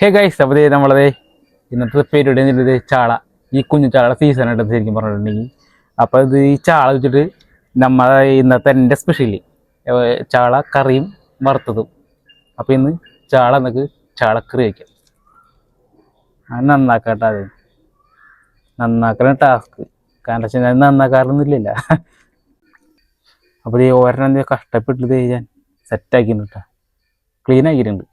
Hey guys അപ്പോൾ നമ്മളതേ ഇന്നത്തെ പരിപാടി എന്നുള്ളത് ചാള ഈ കുഞ്ഞു ചാള സീസൺ ആയിട്ട് ശരിക്കും പറഞ്ഞിട്ടുണ്ടെങ്കിൽ. അപ്പോൾ ഇത് ഈ ചാള വെച്ചിട്ട് നമ്മളെ ഇന്നത്തെ എന്റെ സ്പെഷ്യലി ചാള കറിയും വറുത്തതും. അപ്പോൾ ഇന്ന് ചാള എന്നൊക്കെ ചാളക്കറി വയ്ക്കാം അത് നന്നാക്കാട്ടോ അത്. നന്നാക്കണ ടാസ്ക് കാരണം വെച്ചാൽ ഞാൻ നന്നാക്കാറൊന്നുമില്ല അപ്പോൾ ഈ ഓരോ കഷ്ടപ്പെട്ടിട്ട് ഞാൻ സെറ്റാക്കിയിട്ടുണ്ട് കേട്ടോ ക്ലീൻ ആക്കിയിട്ടുണ്ട്.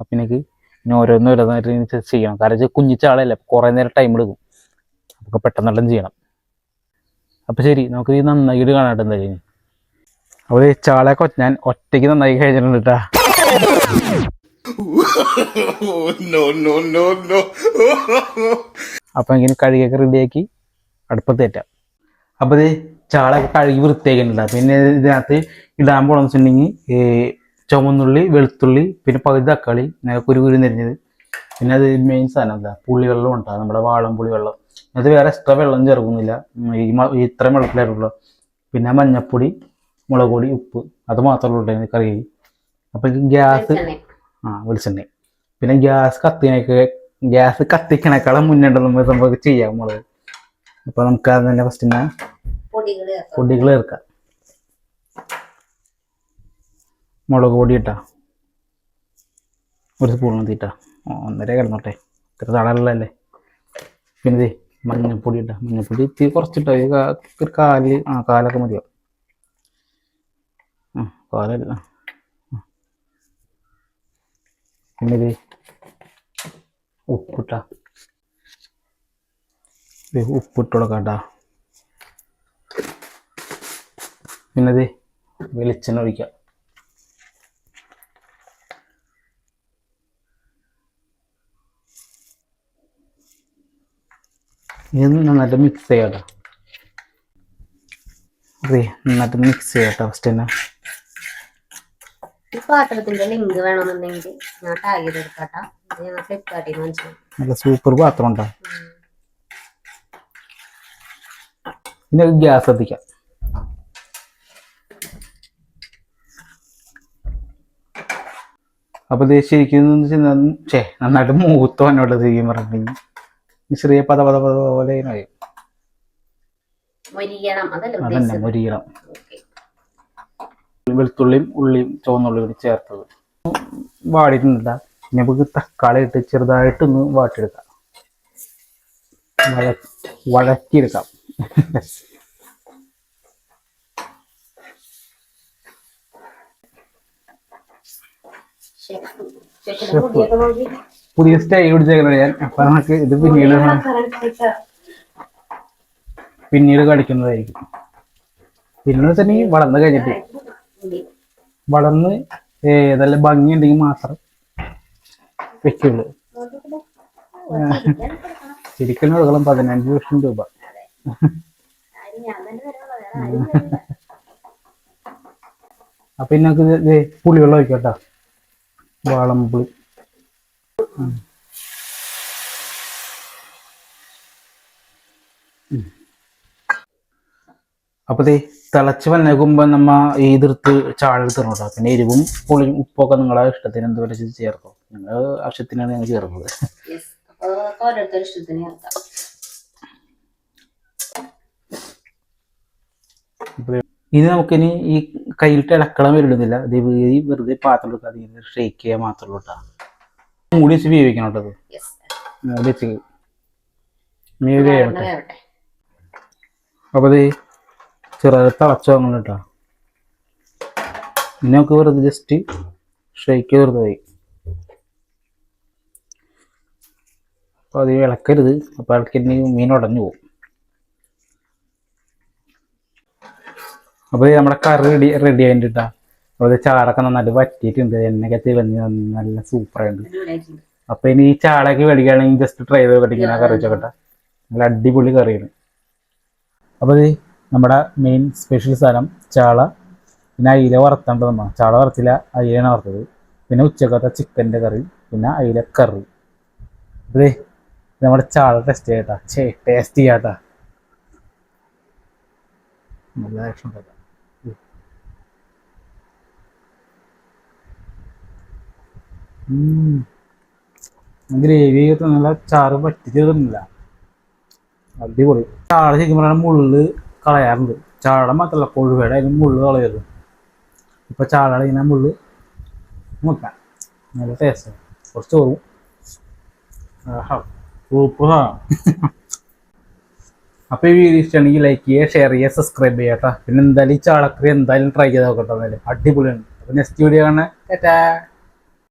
അപ്പം എനിക്ക് ഇനി ഓരോന്നും ഓരോന്നായിട്ട് ചെയ്യണം. കാരണം വെച്ചാൽ കുഞ്ഞു ചാളയല്ലേ കുറേ നേരം ടൈം എടുക്കും. നമുക്ക് പെട്ടെന്നെല്ലാം ചെയ്യണം. അപ്പോൾ ശരി നമുക്ക് ഈ നന്നായിട്ട് കാണാട്ടെ എന്തായാലും. അപ്പോൾ ഈ ചാളയൊക്കെ ഞാൻ ഒറ്റയ്ക്ക് നന്നായി കഴിഞ്ഞിട്ടുണ്ട് കേട്ടാ. അപ്പം ഇങ്ങനെ കഴുകിയൊക്കെ റെഡിയാക്കി അടുപ്പത്ത് കയറ്റാം. അപ്പോൾ ഇത് ചാളയൊക്കെ കഴുകി വൃത്തിയാക്കിയിട്ടുണ്ട് പിന്നെ ഇതിനകത്ത് ഇടാൻ പോകണമെന്ന് വെച്ചിട്ടുണ്ടെങ്കിൽ ഈ ചുവന്നുള്ളി വെളുത്തുള്ളി പിന്നെ പകുതി തക്കാളി നേരെ കുരു കുരു നിരിഞ്ഞത്. പിന്നെ അത് മെയിൻ സാധനം എന്താ? പുളിവെള്ളം ഉണ്ടാകും നമ്മുടെ വാളം പുളി വെള്ളം. അത് വേറെ എക്സ്ട്രാ വെള്ളം ചേർക്കുന്നില്ല. ഈ ഇത്ര വെള്ളത്തിലായിട്ടുള്ള ഇത്രയും വെള്ളത്തിലായിട്ടുള്ളൂ. പിന്നെ മഞ്ഞപ്പൊടി മുളക് പൊടി ഉപ്പ് അത് മാത്രമേ ഉള്ളൂ കറി. അപ്പം ഗ്യാസ് ആ വെളിച്ചെണ്ണ. പിന്നെ ഗ്യാസ് കത്തിനൊക്കെ ഗ്യാസ് കത്തിക്കണേക്കാളും മുന്നേണ്ടത് നമ്മൾ നമുക്ക് ചെയ്യാം നമ്മൾ. അപ്പൊ നമുക്ക് അത് തന്നെ ഫസ്റ്റ് പൊടികൾ ചേർക്കാം. മുളക് പൊടി ഇട്ടാ. ഒരു സ്പൂൺ തീറ്റ ഒന്നര കിടന്നോട്ടെ. ഇത്ര തളരല്ലേ പിന്നെ മഞ്ഞൾപ്പൊടി ഇട്ടാ. മഞ്ഞൾപ്പൊടി ഇത്തിരി കുറച്ചിട്ടാ. ഒരു കാൽ ആ കാലൊക്കെ മതിയോ ആ കാലല്ല. പിന്നെ ഇത് ഉപ്പിട്ട. ഉപ്പിട്ട് കൊടുക്കട്ടാ പിന്നെ ഇത് വെളിച്ചെണ്ണ ഒഴിക്കാം. ഇത് നന്നായിട്ട് മിക്സ് ചെയ്യാട്ടോ. അതെ നന്നായിട്ട് മിക്സ് ചെയ്യാട്ടോ ഫസ്റ്റ് തന്നെ. പാത്രത്തിന്റെ ലിങ്ക് വേണമെന്നുണ്ടെങ്കിൽ ഞാൻ ടാഗ് ചെയ്തെടുക്കാട്ടാ. ഇത് ഞാൻ ഫ്ലിപ്കാർട്ടിൽ നിന്ന് മനസ്സിലായി നല്ല സൂപ്പർ പാത്രം ഉണ്ടോ? പിന്നെ ഗ്യാസ് കത്തിക്കാം. അപ്പൊ ഇത് ശരിക്കും ചേ നന്നായിട്ട് മൂത്തോ എന്നോട് ശരിക്കും പറഞ്ഞിട്ടുണ്ടെങ്കിൽ ചെറിയ പത പത പത പോലെ അതല്ല മുരിയണം. വെളുത്തുള്ളിയും ഉള്ളിയും ചുവന്നുള്ളിയും കൂടി ചേർത്തത്. വാടിയിട്ടുണ്ടല്ല. പിന്നെ നമുക്ക് തക്കാളി ഇട്ട് ചെറുതായിട്ടൊന്ന് വാട്ടിയെടുക്കാം. വഴ വഴറ്റിയെടുക്കാം. പുതിയ സ്റ്റൈൽ പിടിച്ചേക്കുന്നത് ഞാൻ. അപ്പൊ നമുക്ക് ഇത് പിന്നീട് പിന്നീട് കളിക്കുന്നതായിരിക്കും പിന്നെ വെച്ചിട്ടുണ്ടെങ്കിൽ വളർന്നു കഴിഞ്ഞിട്ട്. വളർന്ന് ഏതല്ല ഭംഗി ഉണ്ടെങ്കിൽ മാത്രം വെക്കുള്ളൂ. ശരിക്കും കൊടുക്കണം പതിനഞ്ച് ലക്ഷം രൂപ. അപ്പൊ ദേ പുളിവെള്ളം വയ്ക്കട്ടോ വാളംപുളി ഉം. ഉം. അപ്പൊ ദേ തിളച്ച് വന്നേക്കുമ്പോ നമ്മ ഈ ഇതിർത്ത് ചാളെടുത്ത് കേട്ടോ പിന്നെ എരിവും പുളിയും ഉപ്പൊക്കെ നിങ്ങളെ ഇഷ്ടത്തിന് എന്ത് വരെ ചേർക്കോ നിങ്ങൾ ആവശ്യത്തിനാണ് ഞങ്ങൾ ചേർക്കുന്നത് ഇനി നമുക്കിനി ഈ കയ്യിലിട്ട് ഇളക്കളം വരുന്നില്ല ഇത് വെറുതെ പാത്രം എടുക്കാതെ ഷേക്ക് ചെയ്യാൻ മാത്രമേ കേട്ടോ മൂടി വെച്ച് വേവിക്കണം കേട്ടോ ഇത്. യെസ് മൂടി വെച്ച് മീൻ വേവട്ടെ വേവട്ടെ. അപ്പൊ ഇത് ചെറുതായി തിളച്ച് വാങ്ങണം കേട്ടോ. പിന്നെ നമുക്ക് വെറുതെ ജസ്റ്റ് ഷേക്ക് വെറുതെ പോയി അപ്പൊ അത് ഇളക്കരുത്. അപ്പൊ ഇളക്കി മീൻ ഉടഞ്ഞു പോകും. അപ്പൊ നമ്മുടെ കറി റെഡി റെഡി ആയിട്ടാ അപ്പൊ ഇത് ചാറൊക്കെ നന്നായിട്ട് വറ്റിയിട്ടുണ്ട് എണ്ണയൊക്കെ തിളഞ്ഞ് നല്ല സൂപ്പർ ഉണ്ട് അപ്പൊ ഇനി ഈ ചാളയൊക്കെ മേടിക്കുകയാണെങ്കിൽ ജസ്റ്റ് ട്രൈ ചെയ്ത് കടിക്കുന്ന കറി വെച്ചോട്ടെ നല്ല അടിപൊളി കറിയാണ്. അപ്പൊ ഇത് നമ്മുടെ മെയിൻ സ്പെഷ്യൽ സാധനം ചാള. പിന്നെ അയില വറുത്തേണ്ടത് നമ്മ ചാള വറുത്തില്ല അയിലാണ് വറുത്തത്. പിന്നെ ഉച്ചക്കത്തെ ചിക്കന്റെ കറി പിന്നെ അയില കറി അതെ നമ്മുടെ ചാള ടെസ്റ്റ് ചെയ്യട്ടാ. ചേ ടേസ്റ്റ് ചെയ്യാട്ടാ. നല്ല ആക്ഷൻ ഗ്രേവി നല്ല ചാറ് പറ്റിച്ചതൊന്നുമില്ല അടിപൊളി. ചാള ശരിക്കും പറഞ്ഞാൽ മുള്ള് കളയാറുണ്ട്. ചാള മാത്രമല്ല കൊഴുവയുടെ അതിന് മുള്ള് കളയരുത് ഇപ്പൊ ചാളയുടെ ഇങ്ങനെ മുള്ള് നോക്കാം. നല്ല ടേസ്റ്റ് കുറച്ച് ചോറും ആഹാ. സൂപ്പർ അപ്പൊ ഈ വീഡിയോ ഇഷ്ടമാണെങ്കിൽ ലൈക്ക് ചെയ്യുക ഷെയർ ചെയ്യുക സബ്സ്ക്രൈബ് ചെയ്യുക കേട്ടോ. പിന്നെ എന്തായാലും ഈ ചാളക്കറി എന്തായാലും ട്രൈ ചെയ്ത് നോക്കട്ടെ എന്തായാലും അടിപൊളിയാണ്. അപ്പൊ നെക്സ്റ്റ് വീഡിയോ കാണാൻ